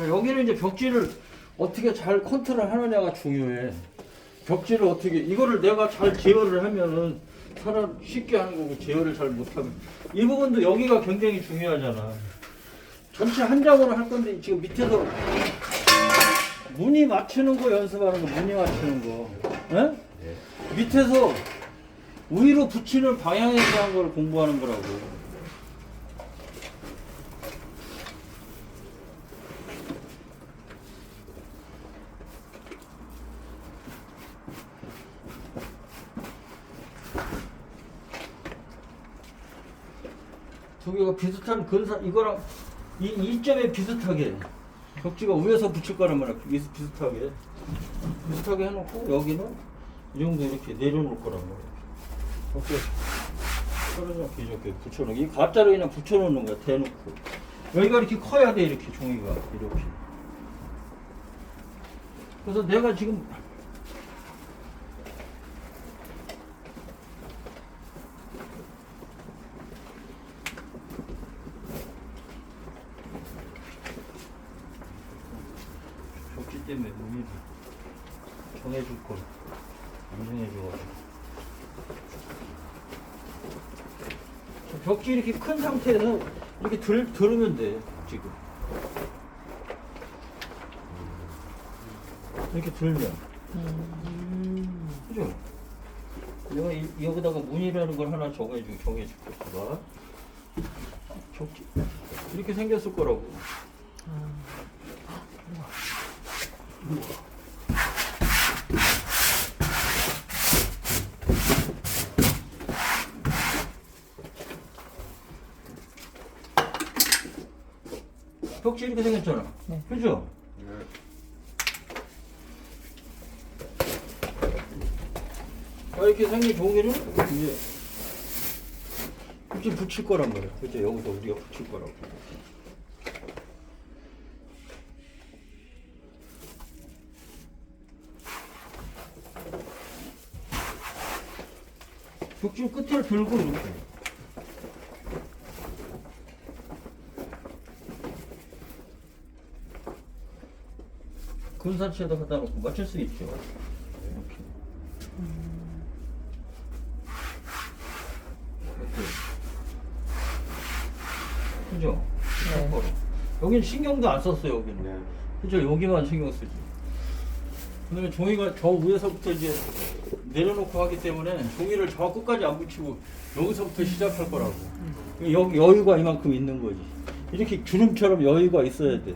자, 여기는 이제 벽지를 어떻게 잘 컨트롤 하느냐가 중요해. 벽지를 어떻게, 이거를 내가 잘 제어를 하면은 사람 쉽게 하는 거고 제어를 잘 못하면. 이 부분도 여기가 굉장히 중요하잖아. 전체 한 장으로 할 건데 지금 밑에서 무늬 맞추는 거 연습하는 거, 무늬 맞추는 거. 예? 밑에서 위로 붙이는 방향에 대한 걸 공부하는 거라고. 두 개가 비슷한 근사 이거랑 이 이점에 비슷하게 벽지가 위에서 붙일 거란 말이야. 비슷, 비슷하게. 비슷하게 해놓고 여기는 이 정도 이렇게 내려놓을 거란 말이야. 이렇게 떨어져 이렇게 이렇게 붙여놓고 이 가짜로 그냥 붙여놓는 거야 대놓고. 여기가 이렇게 커야 돼 이렇게 종이가 이렇게. 그래서 내가 지금 벽지 때문에 몸이 정해줄 걸. 안 정해줘가지고. 벽지 이렇게 큰 상태에서 이렇게 들, 들으면 돼, 지금. 이렇게 들면. 그죠? 내가 이, 여기다가 문이라는 걸 하나 정해주, 정해줄게. 봐봐. 벽지. 이렇게 생겼을 거라고. 벽지 이렇게 생겼잖아. 네. 그죠? 아, 이렇게 생긴 종이를 이제 붙일 거란 말이야. 그죠? 여기서 우리가 붙일 거라고. 벽지 끝을 들고 이렇게. 근사치에다 갖다 놓고 맞출 수 있죠. 이렇게. 이렇게. 그죠? 네. 똑바로. 여기는 신경도 안 썼어요, 여기는. 그죠? 여기만 신경 쓰지. 그다음에 종이가 저 위에서부터 이제 내려놓고 하기 때문에 종이를 저 끝까지 안 붙이고 여기서부터 시작할 거라고. 여기 여유가 이만큼 있는 거지. 이렇게 주름처럼 여유가 있어야 돼.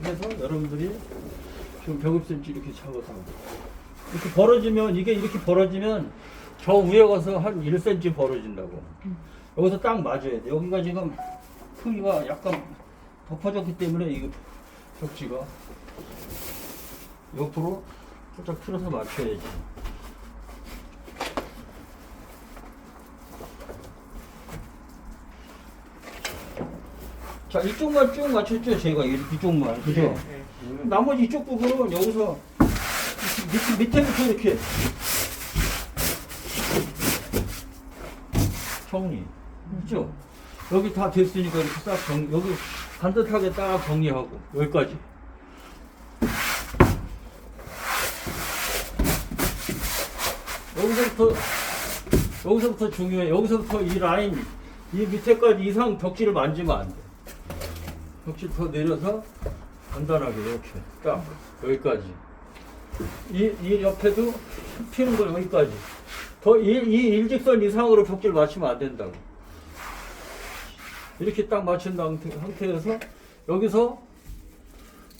그래서 여러분들이 지금 150cm 이렇게 잡아서 이렇게 벌어지면 이게 이렇게 벌어지면 저 위에 가서 한 1cm 벌어진다고. 여기서 딱 맞아야 돼. 여기가 지금 크기가 약간 덮어졌기 때문에 이거 벽지가 옆으로 살짝 틀어서 맞춰야지. 자 이쪽만 쭉 맞췄죠 제가. 이- 이쪽만. 그죠? 나머지 이쪽 부분은 여기서 밑, 밑에부터 이렇게. 정리. 그죠? 여기 다 됐으니까 이렇게 싹 정리 여기 반듯하게 딱 정리하고 여기까지. 여기서부터 여기서부터 중요해. 여기서부터 이 라인 이 밑에까지 이상 벽지를 만지면 안 돼. 벽지 더 내려서 간단하게 이렇게 딱 여기까지. 이, 이 옆에도 피는 거 여기까지. 더 이 일직선 이상으로 벽지를 맞추면 안 된다고. 이렇게 딱 맞춘 상태, 상태에서 여기서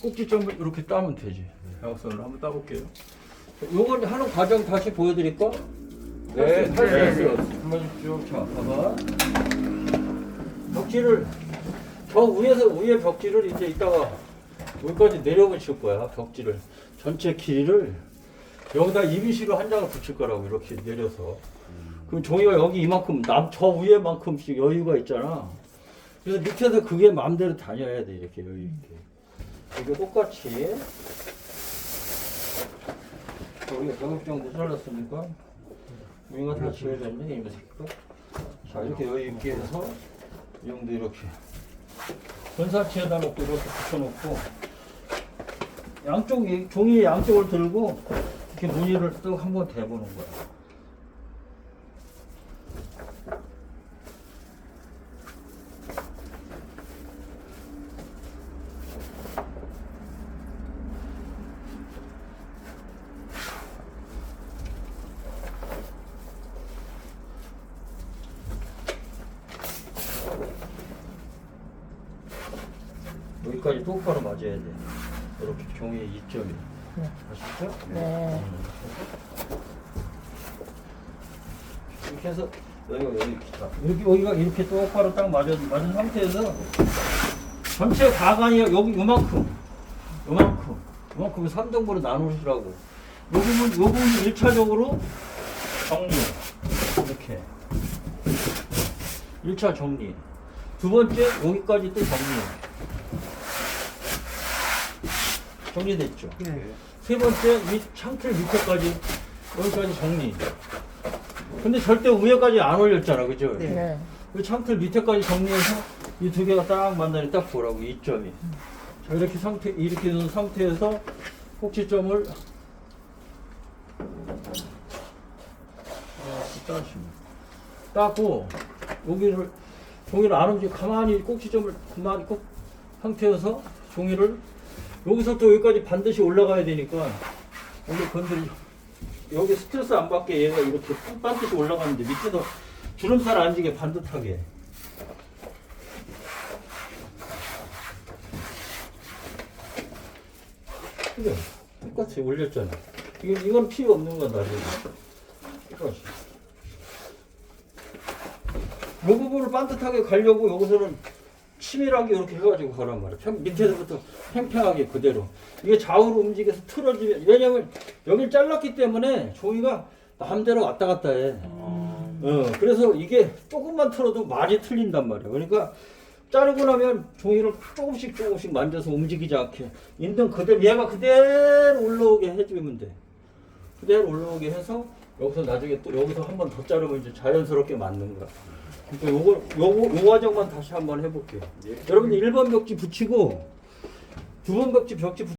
꼭지점을 이렇게 따면 되지. 대각선을 한번 따볼게요. 요걸 하는 과정 다시 보여드릴까? 네, 할수 네. 있어요 한번 쭉 자, 봐봐. 벽지를 저 위에서 위에 벽지를 이제 이따가 여기까지 내려붙일 거야 벽지를. 전체 길이를 여기다 이비시로 한 장을 붙일 거라고 이렇게 내려서. 그럼 종이가 여기 이만큼 남 저 위에만큼씩 여유가 있잖아. 그래서 밑에서 그게 마음대로 다녀야 돼 이렇게 여유 있게. 이게 똑같이. 우리가 몇억 정도 잘랐으니까 우리가 다 지어졌네 이거 색깔 자 이렇게 여유 있게 해서 이 정도 이렇게 전사치에다 놓고 이렇게 붙여놓고 양쪽 종이 양쪽을 들고 이렇게 무늬를 또 한번 대보는 거예요. 여기까지 똑바로 맞아야 돼. 이렇게 종이의 이점이. 네. 아시죠? 네. 음. 이렇게 해서 여기가 여기. 이렇게 여기가 이렇게 똑바로 딱 맞아 맞은 상태에서 전체 가간이 여기 요만큼, 요만큼, 요만큼 3등분으로 나누시라고. 요 부분, 요 부분 1차적으로 정리. 이렇게. 1차 정리. 두 번째, 여기까지 또 정리. 정리됐죠? 네. 세 번째, 이 창틀 밑에까지, 여기까지 정리. 근데 절대 위에까지 안 올렸잖아, 그죠? 네. 네. 이 창틀 밑에까지 정리해서 이 두 개가 딱 만나니 딱 보라고, 이 점이. 자, 이렇게 상태, 이렇게 놓은 상태에서 꼭지점을 따시면 따고, 여기를, 종이를 안 움직이고 가만히 꼭지점을 가만히 꼭 상태에서 종이를 여기서 또 여기까지 반드시 올라가야 되니까 여기 건드리 여기 스트레스 안 받게 얘가 이렇게 반드시 올라가는데 밑에서 주름살 안 지게 반듯하게. 그래 똑같이 올렸잖아. 이건, 이건 필요 없는 건 나중에 똑같이. 이 부분을 반듯하게 가려고 여기서는 치밀하게 이렇게 해가지고 가란 말이야. 편- 밑에서부터 팽팽하게 그대로. 이게 좌우로 움직여서 틀어지면, 왜냐면 여길 잘랐기 때문에 종이가 마음대로 왔다 갔다 해. 어, 그래서 이게 조금만 틀어도 많이 틀린단 말이야. 그러니까 자르고 나면 종이를 조금씩 조금씩 만져서 움직이지 않게. 인등 그대로, 얘가 그대로 올라오게 해주면 돼. 그대로 올라오게 해서 여기서 나중에 또 여기서 한 번 더 자르면 이제 자연스럽게 맞는 거야. 그러니까 요거 요거 요 과정만 다시 한번 해볼게요. 여러분들 1번 벽지 붙이고 두 번 벽지 벽지 붙